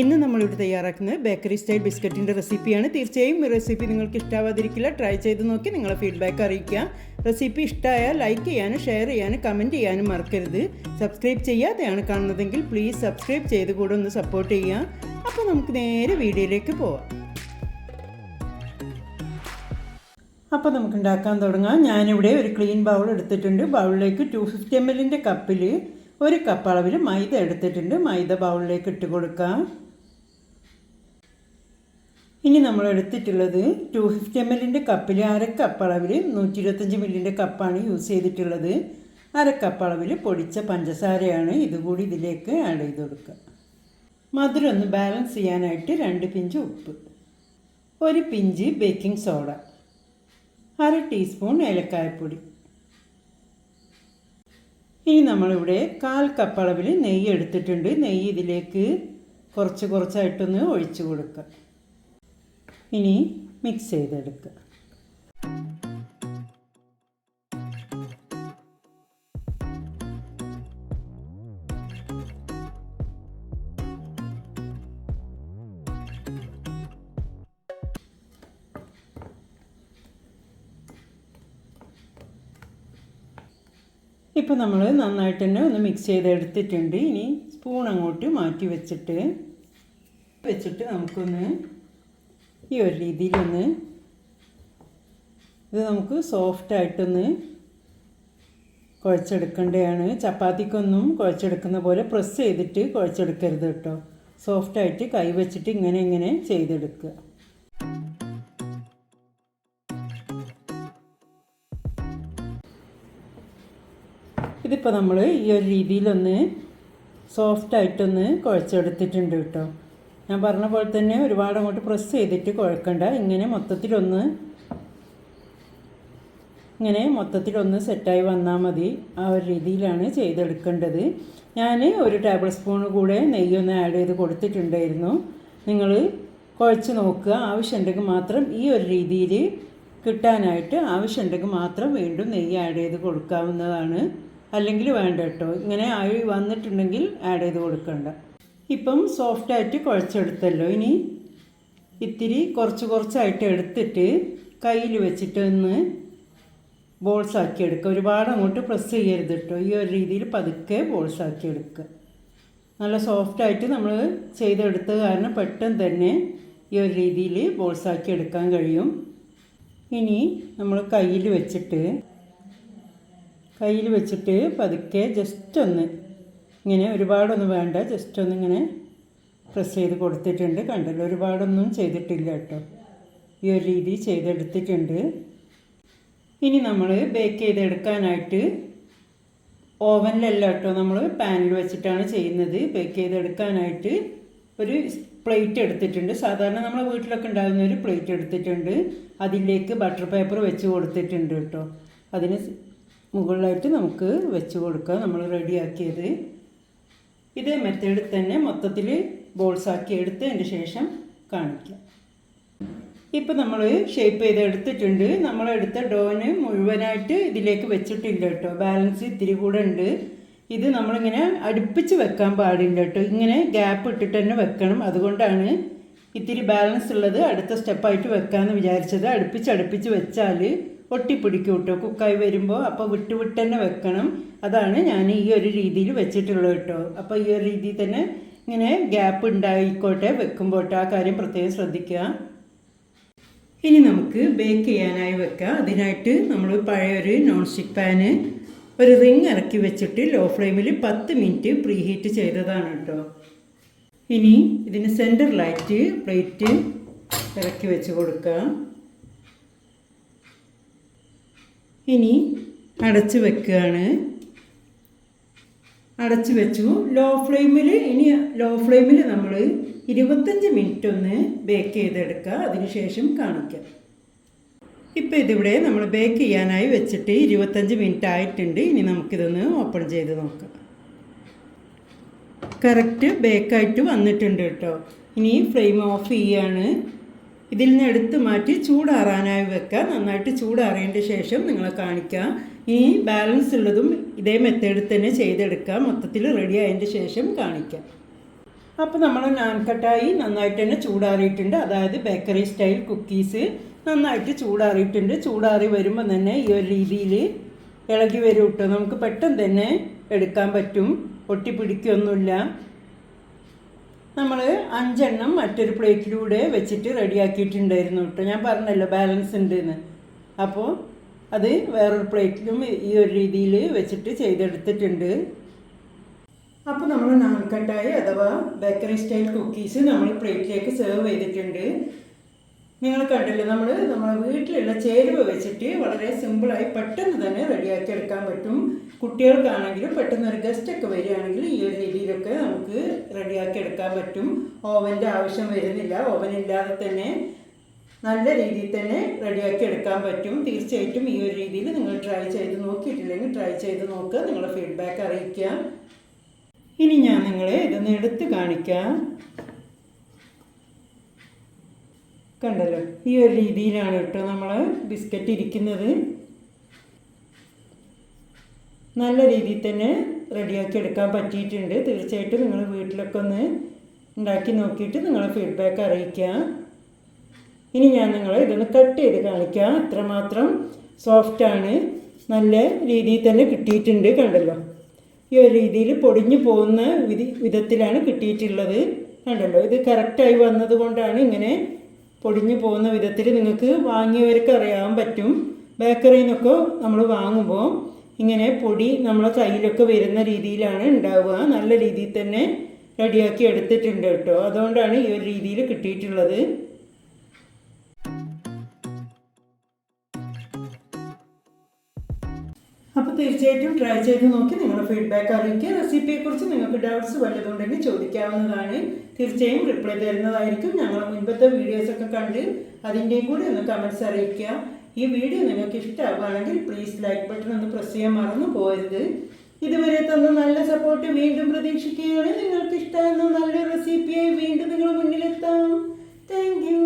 ഇന്ന് നമ്മളിവിടെ തയ്യാറാക്കുന്നത് ബേക്കറി സ്റ്റൈൽ ബിസ്ക്കറ്റിന്റെ റെസിപ്പിയാണ് തീർച്ചയായും ഈ റെസിപ്പി നിങ്ങൾക്ക് ഇഷ്ടാവാതിരിക്കില്ല. ട്രൈ ചെയ്ത് നോക്കി നിങ്ങളെ ഫീഡ്ബാക്ക് അറിയിക്കുക. റെസിപ്പി ഇഷ്ടമായാൽ ലൈക്ക് ചെയ്യാനും ഷെയർ ചെയ്യാനും കമന്റ് ചെയ്യാനും മറക്കരുത്. സബ്സ്ക്രൈബ് ചെയ്യാതെയാണ് കാണുന്നതെങ്കിൽ പ്ലീസ് സബ്സ്ക്രൈബ് ചെയ്ത് കൂടെ ഒന്ന് സപ്പോർട്ട് ചെയ്യുക. അപ്പോൾ നമുക്ക് നേരെ വീഡിയോയിലേക്ക് പോവാം. അപ്പോൾ നമുക്ക് ഉണ്ടാക്കാൻ തുടങ്ങാം. ഞാനിവിടെ ഒരു ക്ലീൻ ബൗൾ എടുത്തിട്ടുണ്ട്. ബൗളിലേക്ക് ടു ഫിഫ്റ്റി എം എല്ലിന്റെ കപ്പിൽ ഒരു കപ്പ് അളവിൽ മൈദ എടുത്തിട്ടുണ്ട്. മൈദ ബൗളിലേക്ക് ഇട്ട് കൊടുക്കാം. ഇനി നമ്മൾ എടുത്തിട്ടുള്ളത് ടു ഫിഫ്റ്റി എം എല്ലിന്റെ കപ്പിൽ അര അളവിൽ നൂറ്റി ഇരുപത്തഞ്ച് മില്ലിന്റെ കപ്പാണ് യൂസ് ചെയ്തിട്ടുള്ളത്. അര അളവിൽ പൊടിച്ച പഞ്ചസാരയാണ് ഇതുകൂടി ഇതിലേക്ക് ആഡ് ചെയ്ത് കൊടുക്കുക. മധുരം ഒന്ന് ബാലൻസ് ചെയ്യാനായിട്ട് രണ്ട് പിഞ്ച് ഉപ്പ് ഒരു പിഞ്ച് ബേക്കിംഗ് സോഡ അര ടീസ്പൂൺ ഏലക്കായപ്പൊടി. ഇനി നമ്മളിവിടെ കാൽ കപ്പ് അളവിൽ നെയ്യ് എടുത്തിട്ടുണ്ട്. നെയ്യ് ഇതിലേക്ക് കുറച്ച് കുറച്ചായിട്ടൊന്ന് ഒഴിച്ചു കൊടുക്കുക. ഇനി മിക്സ് ചെയ്തെടുക്കുക. ഇപ്പോൾ നമ്മൾ നന്നായിട്ട് തന്നെ ഒന്ന് മിക്സ് ചെയ്തെടുത്തിട്ടുണ്ട്. ഇനി സ്പൂൺ അങ്ങോട്ട് മാറ്റി വെച്ചിട്ട് വെച്ചിട്ട് നമുക്കൊന്ന് ഈ ഒരു രീതിയിലൊന്ന് ഇത് നമുക്ക് സോഫ്റ്റായിട്ടൊന്ന് കുഴച്ചെടുക്കേണ്ടതാണ് ചപ്പാത്തിക്കൊന്നും കുഴച്ചെടുക്കുന്ന പോലെ പ്രസ് ചെയ്തിട്ട് കുഴച്ചെടുക്കരുത് കേട്ടോ. സോഫ്റ്റായിട്ട് കൈ വെച്ചിട്ട് ഇങ്ങനെ ഇങ്ങനെ ചെയ്തെടുക്കുക. ഇതിപ്പോൾ നമ്മൾ ഈ ഒരു രീതിയിലൊന്ന് സോഫ്റ്റായിട്ടൊന്ന് കുഴച്ചെടുത്തിട്ടുണ്ട് കേട്ടോ. ഞാൻ പറഞ്ഞ പോലെ തന്നെ ഒരുപാട് അങ്ങോട്ട് പ്രസ് ചെയ്തിട്ട് കുഴക്കണ്ട. ഇങ്ങനെ മൊത്തത്തിലൊന്ന് ഇങ്ങനെ മൊത്തത്തിലൊന്ന് സെറ്റായി വന്നാൽ മതി. ആ ഒരു രീതിയിലാണ് ചെയ്തെടുക്കേണ്ടത്. ഞാൻ ഒരു ടേബിൾ സ്പൂൺ കൂടെ നെയ്യൊന്ന് ആഡ് ചെയ്ത് കൊടുത്തിട്ടുണ്ടായിരുന്നു. നിങ്ങൾ കുഴച്ച് നോക്കുക. ആവശ്യമുണ്ടെങ്കിൽ മാത്രം ഈ ഒരു രീതിയിൽ കിട്ടാനായിട്ട് ആവശ്യമുണ്ടെങ്കിൽ മാത്രം വീണ്ടും നെയ്യ് ആഡ് ചെയ്ത് കൊടുക്കാവുന്നതാണ്. അല്ലെങ്കിൽ വേണ്ട കേട്ടോ. ഇങ്ങനെ ആയി വന്നിട്ടുണ്ടെങ്കിൽ ആഡ് ചെയ്ത് കൊടുക്കണ്ട. ഇപ്പം സോഫ്റ്റായിട്ട് കുഴച്ചെടുത്തല്ലോ. ഇനി ഇത്തിരി കുറച്ച് കുറച്ചായിട്ട് എടുത്തിട്ട് കയ്യിൽ വെച്ചിട്ട് ഒന്ന് ബോൾസ് ആക്കി എടുക്കുക. ഒരുപാട് അങ്ങോട്ട് പ്രസ് ചെയ്യരുത് കേട്ടോ. ഈ ഒരു രീതിയിൽ പതുക്കെ ബോൾസ് ആക്കി എടുക്കുക. നല്ല സോഫ്റ്റായിട്ട് നമ്മൾ ചെയ്തെടുത്തത് കാരണം പെട്ടെന്ന് തന്നെ ഈ ഒരു രീതിയിൽ ബോൾസ് ആക്കി എടുക്കാൻ കഴിയും. ഇനി നമ്മൾ കയ്യിൽ വെച്ചിട്ട് കയ്യിൽ വെച്ചിട്ട് പതുക്കെ ജസ്റ്റ് ഒന്ന് ഇങ്ങനെ ഒരുപാടൊന്നും വേണ്ട ജസ്റ്റ് ഒന്ന് ഇങ്ങനെ പ്രസ് ചെയ്ത് കൊടുത്തിട്ടുണ്ട്. കണ്ടല്ലോ? ഒരുപാടൊന്നും ചെയ്തിട്ടില്ല കേട്ടോ. ഈ ഒരു രീതി ചെയ്തെടുത്തിട്ടുണ്ട്. ഇനി നമ്മൾ ബേക്ക് ചെയ്തെടുക്കാനായിട്ട് ഓവനിലല്ല കേട്ടോ നമ്മൾ പാനിൽ വെച്ചിട്ടാണ് ചെയ്യുന്നത്. ബേക്ക് ചെയ്തെടുക്കാനായിട്ട് ഒരു പ്ലേറ്റ് എടുത്തിട്ടുണ്ട്. സാധാരണ നമ്മളെ വീട്ടിലൊക്കെ ഉണ്ടാകുന്ന ഒരു പ്ലേറ്റ് എടുത്തിട്ടുണ്ട്. അതിലേക്ക് ബട്ടർ പേപ്പർ വെച്ച് കൊടുത്തിട്ടുണ്ട് കേട്ടോ. അതിന് മുകളിലായിട്ട് നമുക്ക് വെച്ച് കൊടുക്കാം. നമ്മൾ റെഡിയാക്കിയത്. ഇതേ മെത്തേഡിൽ തന്നെ മൊത്തത്തിൽ ബോൾസ് ആക്കി എടുത്തതിന് ശേഷം കാണിക്കാം. ഇപ്പം നമ്മൾ ഷേപ്പ് ചെയ്ത് എടുത്തിട്ടുണ്ട്. നമ്മൾ എടുത്ത ഡോന് മുഴുവനായിട്ട് ഇതിലേക്ക് വെച്ചിട്ടില്ല കേട്ടോ. ബാലൻസ് ഇത്തിരി കൂടെ ഉണ്ട്. ഇത് നമ്മളിങ്ങനെ അടുപ്പിച്ച് വെക്കാൻ പാടില്ല കേട്ടോ. ഇങ്ങനെ ഗ്യാപ്പ് ഇട്ടിട്ട് തന്നെ വെക്കണം. അതുകൊണ്ടാണ് ഇത്തിരി ബാലൻസ് ഉള്ളത് അടുത്ത സ്റ്റെപ്പായിട്ട് വെക്കാമെന്ന് വിചാരിച്ചത്. അടുപ്പിച്ച് അടുപ്പിച്ച് വെച്ചാൽ ഒട്ടിപ്പിടിക്കും കേട്ടോ കുക്കായി വരുമ്പോൾ അപ്പോൾ വിട്ട് വിട്ട് തന്നെ വെക്കണം. അതാണ് ഞാൻ ഈ ഒരു രീതിയിൽ വെച്ചിട്ടുള്ളത് കേട്ടോ. അപ്പോൾ ഈ ഒരു രീതിയിൽ തന്നെ ഇങ്ങനെ ഗ്യാപ്പ് ഉണ്ടായിക്കോട്ടെ വെക്കുമ്പോൾ ആ കാര്യം പ്രത്യേകം ശ്രദ്ധിക്കുക. ഇനി നമുക്ക് ബേക്ക് ചെയ്യാനായി വെക്കാം. അതിനായിട്ട് നമ്മൾ പഴയൊരു നോൺ സ്റ്റിക്ക് പാന് ഒരു റിങ് ഇറക്കി വെച്ചിട്ട് ലോ ഫ്ലെയിമിൽ പത്ത് മിനിറ്റ് പ്രീ ഹീറ്റ് ചെയ്തതാണ് കേട്ടോ. ഇനി ഇതിന് ലൈറ്റ് പ്ലേറ്റ് ഇറക്കി വെച്ച് കൊടുക്കാം. ഇനി അടച്ച് വെക്കുകയാണ്. അടച്ച് വെച്ചു. ലോ ഫ്ലെയിമിൽ ഇനി ലോ ഫ്ലെയിമിൽ നമ്മൾ ഇരുപത്തഞ്ച് മിനിറ്റ് ഒന്ന് ബേക്ക് ചെയ്തെടുക്കുക. അതിനുശേഷം കാണിക്കാം. ഇപ്പോൾ ഇതിവിടെ നമ്മൾ ബേക്ക് ചെയ്യാനായി വെച്ചിട്ട് ഇരുപത്തഞ്ച് മിനിറ്റ് ആയിട്ടുണ്ട്. ഇനി നമുക്കിതൊന്ന് ഓപ്പൺ ചെയ്ത് നോക്കാം. കറക്റ്റ് ബേക്കായിട്ട് വന്നിട്ടുണ്ട് കേട്ടോ. ഇനി ഫ്ലെയിം ഓഫ് ചെയ്യാണ്. ഇതിൽ നിന്ന് എടുത്ത് മാറ്റി ചൂടാറാനായി വെക്കുക നന്നായിട്ട് ചൂടാറിയതിന്റെ ശേഷം നിങ്ങളെ കാണിക്കാം. ഈ ബാലൻസ് ഉള്ളതും ഇതേ മെത്തേഡിൽ തന്നെ ചെയ്തെടുക്കാം. മൊത്തത്തിൽ റെഡി ആയതിന്റെ ശേഷം കാണിക്കാം. അപ്പോൾ നമ്മൾ നാൻകട്ടായി നന്നായിട്ട് തന്നെ ചൂടാറിയിട്ടുണ്ട്. അതായത് ബേക്കറി സ്റ്റൈൽ കുക്കീസ് നന്നായിട്ട് ചൂടാറിയിട്ടുണ്ട്. ചൂടാറി വരുമ്പോൾ തന്നെ ഈ ഒരു രീതിയിൽ ഇളകി വരും കേട്ടോ നമുക്ക് പെട്ടെന്ന് തന്നെ എടുക്കാൻ പറ്റും. ഒട്ടിപ്പിടിക്കൊന്നുമില്ല നമ്മൾ അഞ്ചെണ്ണം മറ്റൊരു പ്ലേറ്റിലൂടെ വെച്ചിട്ട് റെഡിയാക്കിയിട്ടുണ്ടായിരുന്നു കേട്ടോ. ഞാൻ പറഞ്ഞല്ലോ ബാലൻസ് ഉണ്ട് എന്ന് അപ്പോൾ അത് വേറൊരു പ്ലേറ്റിലും ഈ ഒരു രീതിയിൽ വെച്ചിട്ട് ചെയ്തെടുത്തിട്ടുണ്ട്. അപ്പോൾ നമ്മൾ നാൽക്കട്ടായി അഥവാ ബേക്കറി സ്റ്റൈൽ കുക്കീസ് നമ്മൾ പ്ലേറ്റിലേക്ക് സെർവ് ചെയ്തിട്ടുണ്ട്. നിങ്ങൾ കണ്ടില്ലേ നമ്മൾ നമ്മുടെ വീട്ടിലുള്ള ചേരുവ വെച്ചിട്ട് വളരെ സിമ്പിളായി പെട്ടെന്ന് തന്നെ റെഡിയാക്കി എടുക്കാൻ പറ്റും. കുട്ടികൾക്കാണെങ്കിലും പെട്ടെന്ന് ഒരു ഗസ്റ്റൊക്കെ വരികയാണെങ്കിൽ ഈ ഒരു രീതിയിലൊക്കെ നമുക്ക് റെഡിയാക്കി എടുക്കാൻ പറ്റും. ഓവന്റെ ആവശ്യം വരുന്നില്ല. ഓവൻ ഇല്ലാതെ തന്നെ നല്ല രീതിയിൽ തന്നെ റെഡിയാക്കി എടുക്കാൻ പറ്റും. തീർച്ചയായിട്ടും ഈ ഒരു രീതിയിൽ നിങ്ങൾ ട്രൈ ചെയ്ത് നോക്കിയിട്ടില്ലെങ്കിൽ ട്രൈ ചെയ്ത് നോക്കുക നിങ്ങളുടെ ഫീഡ്ബാക്ക് അറിയിക്കുക ഇനി ഞാൻ നിങ്ങളെ ഇതൊന്ന് എടുത്ത് കാണിക്കാം. കണ്ടല്ലോ. ഈ ഒരു രീതിയിലാണ് കേട്ടോ നമ്മൾ ബിസ്ക്കറ്റ് ഇരിക്കുന്നത്. നല്ല രീതിയിൽ തന്നെ റെഡിയാക്കി എടുക്കാൻ പറ്റിയിട്ടുണ്ട്. തീർച്ചയായിട്ടും നിങ്ങൾ വീട്ടിലൊക്കെ ഒന്ന് ഉണ്ടാക്കി നോക്കിയിട്ട് നിങ്ങളെ ഫീഡ്ബാക്ക് അറിയിക്കുക. ഇനി ഞാൻ നിങ്ങളെ ഇതൊന്ന് കട്ട് ചെയ്ത് കാണിക്കാം. അത്രമാത്രം സോഫ്റ്റാണ് നല്ല രീതിയിൽ തന്നെ കിട്ടിയിട്ടുണ്ട് കണ്ടല്ലോ. ഈ ഒരു രീതിയിൽ പൊടിഞ്ഞു പോകുന്ന വിധി വിധത്തിലാണ് കിട്ടിയിട്ടുള്ളത്. കണ്ടല്ലോ ഇത് കറക്റ്റായി വന്നത് കൊണ്ടാണ് ഇങ്ങനെ പൊടിഞ്ഞു പോകുന്ന വിധത്തിൽ നിങ്ങൾക്ക് വാങ്ങിയവർക്ക് അറിയാൻ പറ്റും. ബേക്കറിയിൽ നിന്നൊക്കെ നമ്മൾ വാങ്ങുമ്പോൾ ഇങ്ങനെ പൊടി നമ്മളെ കയ്യിലൊക്കെ വരുന്ന രീതിയിലാണ് ഉണ്ടാവുക. നല്ല രീതിയിൽ തന്നെ റെഡിയാക്കി എടുത്തിട്ടുണ്ട് കേട്ടോ. അതുകൊണ്ടാണ് ഈ ഒരു രീതിയിൽ കിട്ടിയിട്ടുള്ളത്. അപ്പോൾ തീർച്ചയായിട്ടും ട്രൈ ചെയ്ത് നോക്കി നിങ്ങളുടെ ഫീഡ്ബാക്ക് അറിയിക്കുക. റെസിപ്പിയെ കുറിച്ച് നിങ്ങൾക്ക് ഡൗട്ട്സ് വല്ലതുണ്ടെങ്കിൽ ചോദിക്കാവുന്നതാണ്. തീർച്ചയായും റിപ്ലൈ തരുന്നതായിരിക്കും. ഞങ്ങൾ മുൻപത്തെ വീഡിയോസൊക്കെ കണ്ട് അതിന്റെയും കൂടി ഒന്ന് കമൻസ് അറിയിക്കുക. ഈ വീഡിയോ നിങ്ങൾക്ക് ഇഷ്ടമാവുകയാണെങ്കിൽ പ്ലീസ് ലൈക്ക് ബട്ടൺ ഒന്ന് പ്രസ് ചെയ്യാൻ മറന്നു പോകരുത്. ഇതുവരെ തന്ന നല്ല സപ്പോർട്ട് വീണ്ടും പ്രതീക്ഷിക്കുകയാണ്. നിങ്ങൾക്ക് ഇഷ്ടമാകുന്ന നല്ല റെസിപ്പിയായി വീണ്ടും നിങ്ങളുടെ മുന്നിലെത്താം. Thank you